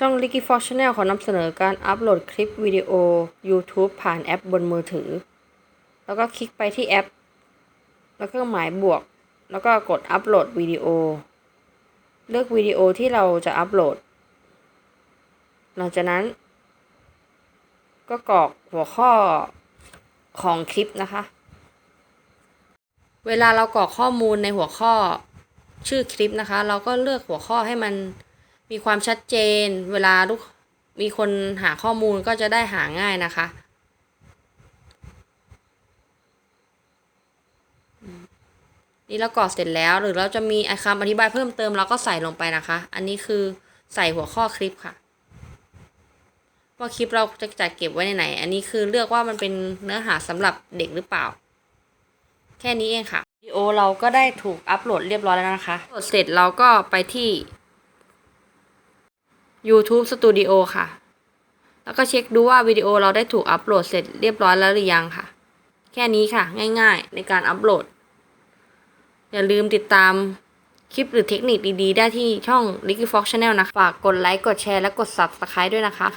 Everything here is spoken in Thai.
ช่อง l i k i f o r Channel ขอนำเสนอการอัปโหลดคลิปวิดีโอ YouTube ผ่านแอปบนมือถือ แล้วก็คลิกไปที่แอป แล้วก็หมายบวก แล้วก็กดอัปโหลดวิดีโอ เลือกวิดีโอที่เราจะอัปโหลด หลังจากนั้น ก็กรอกหัวข้อของคลิปนะคะ เวลาเรากรอกข้อมูลในหัวข้อชื่อคลิปนะคะ เราก็เลือกหัวข้อให้มัน มีความชัดเจน เวลาลูกมีคนหาข้อมูลก็จะได้หาง่ายนะคะอืมนี่เรากรอกเสร็จแล้วหรือเราจะมีคำอธิบายเพิ่มเติมเราก็ใส่ลงไปนะคะ อันนี้คือใส่หัวข้อคลิปค่ะ ว่าคลิปเราจะจัดเก็บไว้ในไหน อันนี้คือเลือกว่ามันเป็นเนื้อหาสำหรับเด็กหรือเปล่า แค่นี้เองค่ะวิดีโอเราก็ได้ถูกอัปโหลดเรียบร้อยแล้วนะคะโหลดเสร็จเราก็ไปที่ YouTube Studio ค่ะ แล้วก็เช็คดูว่าวิดีโอเราได้ถูกอัปโหลดเสร็จเรียบร้อยแล้วหรือยังค่ะ แค่นี้ค่ะ ง่ายๆ ในการอัปโหลด อย่าลืมติดตามคลิปหรือเทคนิคดีๆ ได้ที่ช่อง l i c k y Fox Channel นะคะฝากกดไลค์ กดแชร์ และกด Subscribe ด้วยนะคะ